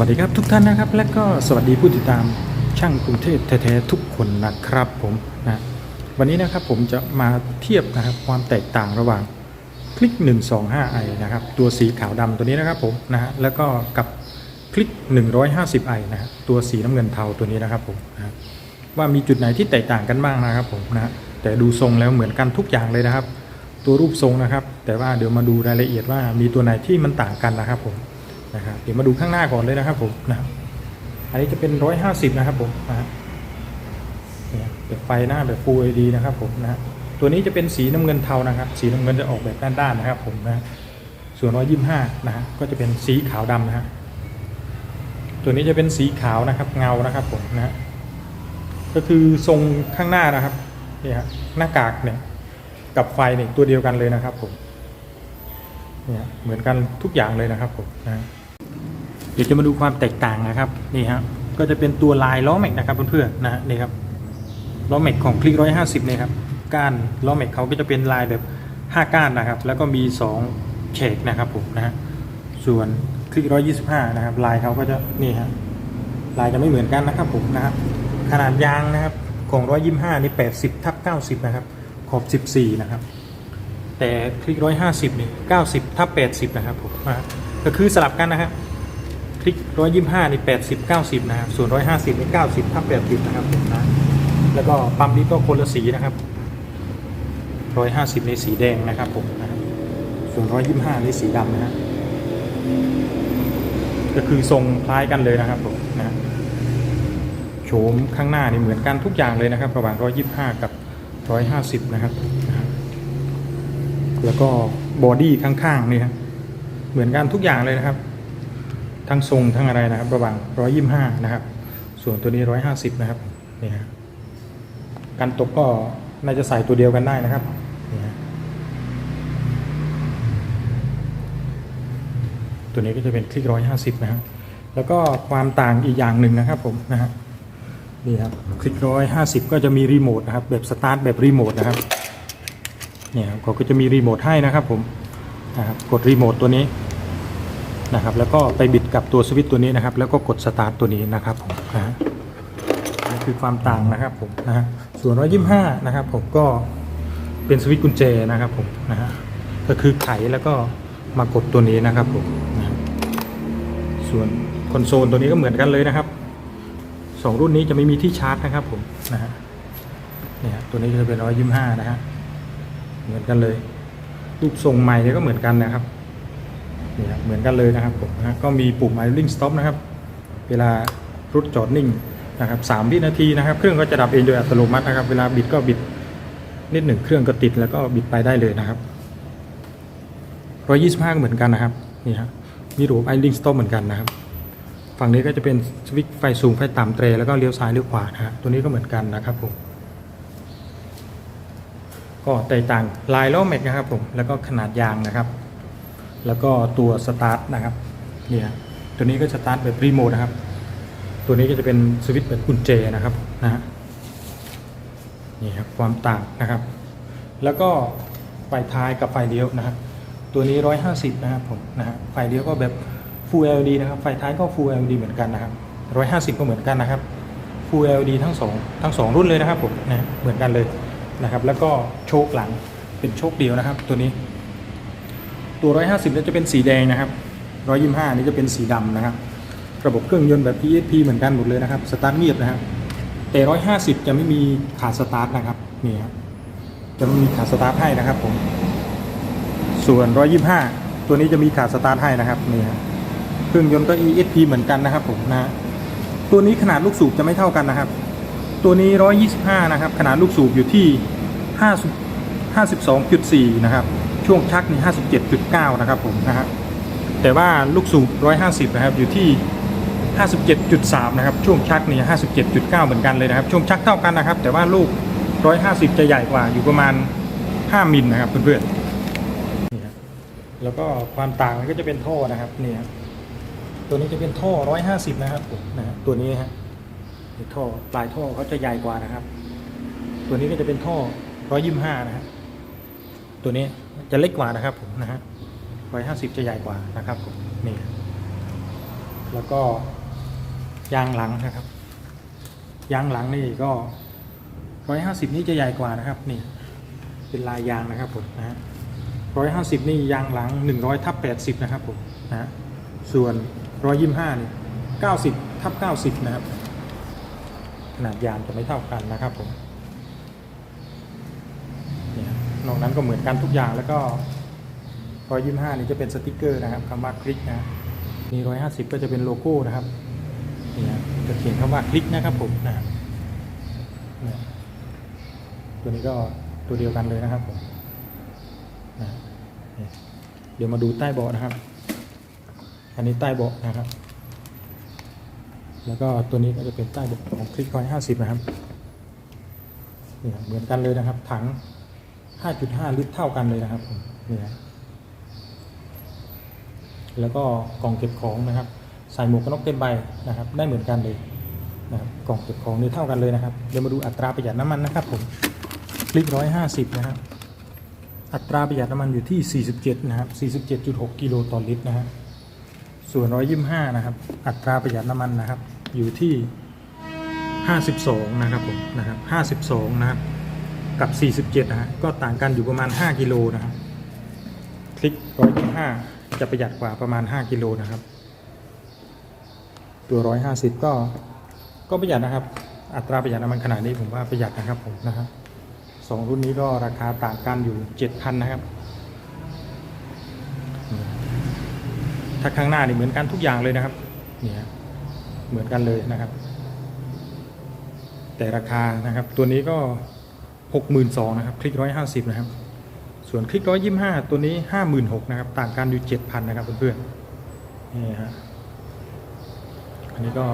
วัสดีครับทุกท่านนะครับ และก็สวัสดีผู้ติดตามช่างกรุงเทพแท้ๆทุกคนนะครับผมนะวันนี้นะครับผมจะมาเทียบนะครับความแตกต่างระหว่างคลิก 125i นะครับตัวสีขาวดำตัวนี้นะครับผมนะฮะแล้วก็กับคลิก 150i นะฮะตัวสีน้ำเงินเทาตัวนี้นะครับผมนะฮะว่ามีจุดไหนที่แตกต่างกันบ้างนะครับผมนะฮะแต่ดูทรงแล้วเหมือนกันทุกอย่างเลยนะครับ ตัวรูปทรงนะครับ แต่ว่าเดี๋ยวมาดูรายละเอียดว่ามีตัวไหนที่มันต่างกันนะครับผม นะครับเดี๋ยวมาดูข้างหน้าก่อนเลยนะครับผมนะครับอันนี้จะเป็น150นะครับผมนะฮะเนี่ยแบบไฟหน้าแบบ Full LED นะครับผมนะฮะตัวนี้จะเป็นสีน้ำเงินเทานะครับ สีน้ำเงินจะออกแบบด้านๆนะครับผมนะฮะส่วน125นะฮะก็จะเป็นสีขาวดำนะฮะตัวนี้จะเป็นสีขาวนะครับเงานะครับผมนะฮะก็คือทรงข้างหน้านะครับเนี่ยฮะหน้ากากเนี่ยกับไฟเนี่ยตัวเดียวกันเลยนะครับผมเนี่ยเหมือนกันทุกอย่างเลยนะครับผมนะ ดี๋ยวจะมาดูความแตกต่างนะครับนี่ฮะก็จะเป็นตัวลายล้อแม็กนะครับเพื่อนๆนะฮะนี่ครับล้อแม็กของคลิกร้อยห้าสิบเนี่ยครับก้านล้อแม็กเขาก็จะเป็นลายแบบห้าก้านนะครับ แล้วก็มีสองเฉกนะครับผมนะฮะส่วนคลิกร้อยยี่สิบห้านะครับ ลายเขาก็จะนี่ฮะลายจะไม่เหมือนกันนะครับผมนะครับขนาดยางนะครับของร้อยยี่ห้านี่แปดสิบทับเก้าสิบนะครับขอบสิบสี่นะครับแต่คลิกร้อยห้าสิบนี่เก้าสิบทับแปดสิบนะครับผมนะก็คือสลับกันนะครับ คลิกร้อยยี่ห้านี่แปดสิบเก้าสิบนะครับส่วนร้อยห้าสิบนี่เก้าสิบทับแปดสิบนะครับผมนะแล้วก็ปั๊มนี้ก็คนละสีนะครับร้อยห้าสิบในสีแดงนะครับผมนะส่วนร้อยยี่ห้าในสีดำนะฮะก็คือทรงคล้ายกันเลยนะครับผมนะโฉมข้างหน้านี่เหมือนกันทุกอย่างเลยนะครับ ระหว่างร้อยยี่ห้ากับร้อยห้าสิบนะครับ แล้วก็บอดี้ข้างๆนี่ครับเหมือนกันทุกอย่างเลยนะครับ ทั้งทรงทั้งอะไรนะครับ ระหว่าง125นะครับ ส่วนตัวนี้150นะครับนี่ฮะการตกก็น่าจะใส่ตัวเดียวกันได้นะครับนี่ฮะตัวนี้ก็จะเป็นคลิก150นะครับแล้วก็ความต่างอีกอย่างหนึ่งนะครับผมนะฮะนี่ครับคลิก150ก็จะมีรีโมทนะครับแบบสตาร์ทแบบรีโมทนะครับเนี่ยเขาก็จะมีรีโมทให้นะครับผมนะครับกดรีโมทตัวนี้ นะครับแล้วก็ไปบิดกับตัวสวิตตัวนี้นะครับ แล้วก็กดสตาร์ทตัวนี้นะครับผมนะนี่คือความต่างนะครับผมนะฮะส่วน125นะครับผมก็เป็นสวิตกุญแจนะครับผมนะฮะก็คือไขแล้วก็มากดตัวนี้นะครับผมนะส่วนคอนโซลตัวนี้ก็เหมือนกันเลยนะครับสองรุ่นนี้จะไม่มีที่ชาร์จนะครับผมนะฮะเนี่ยฮะตัวนี้จะเป็น125นะฮะเหมือนกันเลยรูปทรงใหม่เนี่ยก็เหมือนกันนะครับ นี่ครับเหมือนกันเลยนะครับผมนะก็มีปุ่ม idling stop นะครับ เวลารถจอดนิ่งนะครับสามวินาทีนะครับ เครื่องก็จะดับเองโดยอัตโนมัตินะครับ เวลาบิดก็บิดนิดหนึ่งเครื่องก็ติดแล้วก็บิดไปได้เลยนะครับร้อยยี่สิบห้าเหมือนกันนะครับนี่ฮะมีระบบ idling stop เหมือนกันนะครับ ฝั่งนี้ก็จะเป็นสวิตช์ไฟสูงไฟต่ำเตรแล้วก็เลี้ยวซ้ายเลี้ยวขวานะฮะตัวนี้ก็เหมือนกันนะครับผมก็แตกต่างลายล้อแม็กนะครับผมแล้วก็ขนาดยางนะครับ แล้วก็ตัวสตาร์ทนะครับเนี่ยตัวนี้ก็สตาร์ทแบบรีโมทนะครับ ตัวนี้ก็จะเป็นสวิตช์แบบกุญแจนะครับนะฮะนี่ครับความต่างนะครับ แล้วก็ไฟท้ายกับไฟเลี้ยวนะครับ ตัวนี้ 150 นะครับผมนะฮะไฟเลี้ยวก็แบบ Full LED นะครับ ไฟท้ายก็ Full LED เหมือนกันนะครับ 150 ก็เหมือนกันนะครับ Full LED ทั้งสองทั้งสองรุ่นเลยนะครับผมนะเหมือนกันเลยนะครับ แล้วก็โชคหลังเป็นโชคเดียวนะครับ ตัวนี้ ตัว 150เนี่ยจะเป็นสีแดงนะครับ 125 นี่จะเป็นสีดำนะครับ ระบบเครื่องยนต์แบบ PSP เหมือนกันหมดเลยนะครับ สตาร์ทเงียบนะครับ แต่ 150 จะไม่มีขาสตาร์ทนะครับ นี่ครับ จะไม่มีขาสตาร์ทให้นะครับผม ส่วน 125 ตัวนี้จะมีขาสตาร์ทให้นะครับ นี่ครับ เครื่องยนต์ก็ ESP เหมือนกันนะครับผมนะ ตัวนี้ขนาดลูกสูบจะไม่เท่ากันนะครับ ตัวนี้ 125 นะครับ ขนาดลูกสูบอยู่ที่ 50 52.4 นะครับ ช่วงชักนี่57.9นะครับผมนะฮะแต่ว่าลูกสูบ150นะครับอยู่ที่57.3นะครับช่วงชักนี่57.9เหมือนกันเลยนะครับ ช่วงชักเท่ากันนะครับ แต่ว่าลูก150จะใหญ่กว่าอยู่ประมาณ5มิลนะครับเพื่อนๆนี่ครับแล้วก็ความต่างก็จะเป็นท่อนะครับนี่ครับตัวนี้จะเป็นท่อ150นะครับผมนะฮะตัวนี้ฮะท่อปลายท่อเขาจะใหญ่กว่านะครับ ตัวนี้ก็จะเป็นท่อ125นะครับตัวนี้ จะเล็กกว่านะครับผมนะฮะ150จะใหญ่กว่านะครับผมนี่แล้วก็ยางหลังนะครับ ยางหลังนี่ก็ร้อยห้าสิบนี่จะใหญ่กว่านะครับนี่ เป็นลายยางนะครับผมนะฮะร้อยห้าสิบนี่ยางหลังหนึ่งร้อยทับแปดสิบนะครับผมนะฮะส่วนร้อยยี่ห้านี่เก้าสิบทับเก้าสิบนะครับขนาดยางจะไม่เท่ากันนะครับผมเนี่ยนอกนั้นก็เหมือนกันทุกอย่างแล้วก็ร้อยยี่ห้านี่จะเป็นสติกเกอร์นะครับคำว่าคลิกนะนี่ร้อยห้าสิบก็จะเป็นโลโก้นะครับนี่นะจะเขียนคำว่าคลิกนะครับผมนะตัวนี้ก็ตัวเดียวกันเลยนะครับผมนะเดี๋ยวมาดูใต้เบาะนะครับ อันนี้ใต้เบาะนะครับ แล้วก็ตัวนี้ก็จะเป็นใต้เบาะของคลิกคอยห้าสิบนะครับนี่ครับเหมือนกันเลยนะครับ ถัง 5.5 ลิตรเท่ากันเลยนะครับผมนี่นะแล้วก็กล่องเก็บของนะครับ ใส่หมวกกันน็อกเต็มใบนะครับ ได้เหมือนกันเลยนะครับกล่องเก็บของนี่เท่ากันเลยนะครับ เดี๋ยวมาดูอัตราประหยัดน้ำมันนะครับผมคลิก150นะครับ อัตราประหยัดน้ำมันอยู่ที่ 47 นะครับ 47.6 กิโลต่อลิตรนะฮะ ส่วน 125 นะครับ อัตราประหยัดน้ำมันนะครับ อยู่ที่ 52 นะครับผม นะครับ 52 นะครับ กับ 47นะฮะก็ต่างกันอยู่ประมาณ 5 กิโลนะครับคลิก125จะประหยัดกว่าประมาณ 5 กิโลนะครับ ตัว 150 ก็ก็ประหยัดนะครับ อัตราประหยัดน้ำมันขนาดนี้ผมว่าประหยัดนะครับผมนะครับสองรุ่นนี้ก็ราคาต่างกันอยู่ 7,000 นะครับ ถ้าข้างหน้านี่เหมือนกันทุกอย่างเลยนะครับเนี่ยเหมือนกันเลยนะครับ แต่ราคานะครับตัวนี้ก็ หกหมื่นสองนะครับ คลิกร้อยห้าสิบนะครับ ส่วนคลิกร้อยยี่ห้าตัวนี้ห้าหมื่นหกนะครับ ต่างกันอยู่เจ็ดพันนะครับเพื่อนๆ นี่ฮะ อันนี้ก็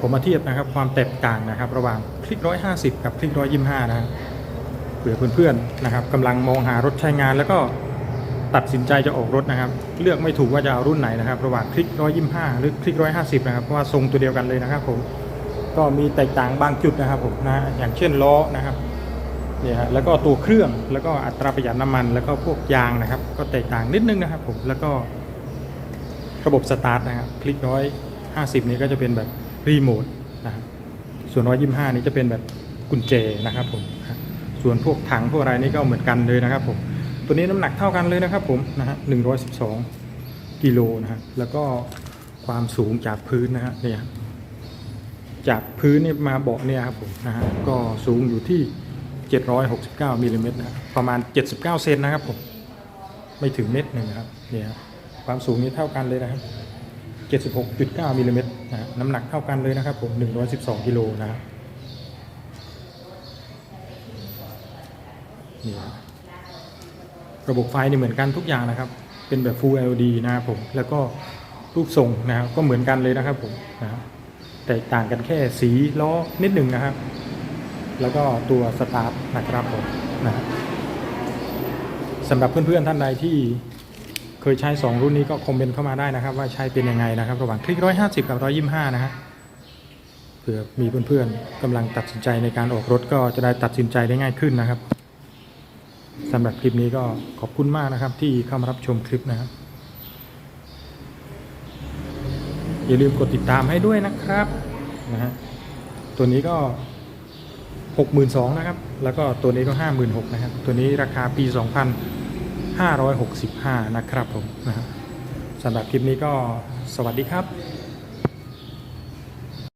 ผมมาเทียบนะครับความแตกต่างนะครับ ระหว่างคลิกร้อยห้าสิบกับคลิกร้อยยี่ห้านะฮะเผื่อเพื่อนๆนะครับกำลังมองหารถใช้งานแล้วก็ตัดสินใจจะออกรถนะครับ เลือกไม่ถูกว่าจะเอารุ่นไหนนะครับ ระหว่างคลิก 125 หรือคลิก 150 นะครับเพราะว่าทรงตัวเดียวกันเลยนะครับผม ก็มีแตกต่างบางจุดนะครับผมนะอย่างเช่นล้อนะครับเนี่ยฮะแล้วก็ตัวเครื่องแล้วก็อัตราประหยัดน้ำมัน แล้วก็พวกยางนะครับ ก็แตกต่างนิดนึงนะครับผมแล้วก็ระบบสตาร์ทนะครับคลิก150นี้ก็จะเป็นแบบรีโมทนะครับส่วน125นี้จะเป็นแบบกุญแจนะครับผมส่วนพวกถังพวกอะไรนี่ก็เหมือนกันเลยนะครับผมตัวนี้น้ำหนักเท่ากันเลยนะครับผมนะฮะ112กิโลนะฮะแล้วก็ความสูงจากพื้นนะฮะเนี่ย พื้นนี่มาเบาะเนี่ยครับผมนะฮะก็สูงอยู่ที่ 769มิลลิเมตรนะประมาณ 79 เซนนะครับผมไม่ถึงเมตรหนึ่งครับเนี่ยครับความสูงนี้เท่ากันเลยนะครับ76.9มิลลิเมตรนะฮะน้ำหนักเท่ากันเลยนะครับผม112กิโลนะครับนี่ครับระบบไฟนี่เหมือนกันทุกอย่างนะครับ เป็นแบบ Full LED นะครับผม แล้วก็รูปทรงนะครับก็เหมือนกันเลยนะครับผมนะครับ แต่ต่างกันแค่สีล้อนิดหนึ่งนะครับ แล้วก็ตัวสตาร์ทนะครับผมนะสำหรับเพื่อนๆท่านใดที่เคยใช้ 2 รุ่นนี้ก็คอมเมนต์เข้ามาได้นะครับ ว่าใช้เป็นยังไงนะครับ ระหว่างคลิก 150 กับ 125 นะฮะเผื่อมีเพื่อนๆกำลังตัดสินใจในการออกรถก็จะได้ตัดสินใจได้ง่ายขึ้นนะครับสำหรับคลิปนี้ก็ขอบคุณมากนะครับที่เข้ามารับชมคลิปนะครับ อย่าลืมกดติดตามให้ด้วยนะครับนะฮะตัวนี้ก็62,000นะครับ แล้วก็ตัวนี้ก็ 56,000นะครับ ตัวนี้ราคาปี 2,565 นะครับผมนะฮะสำหรับคลิปนี้ก็สวัสดีครับ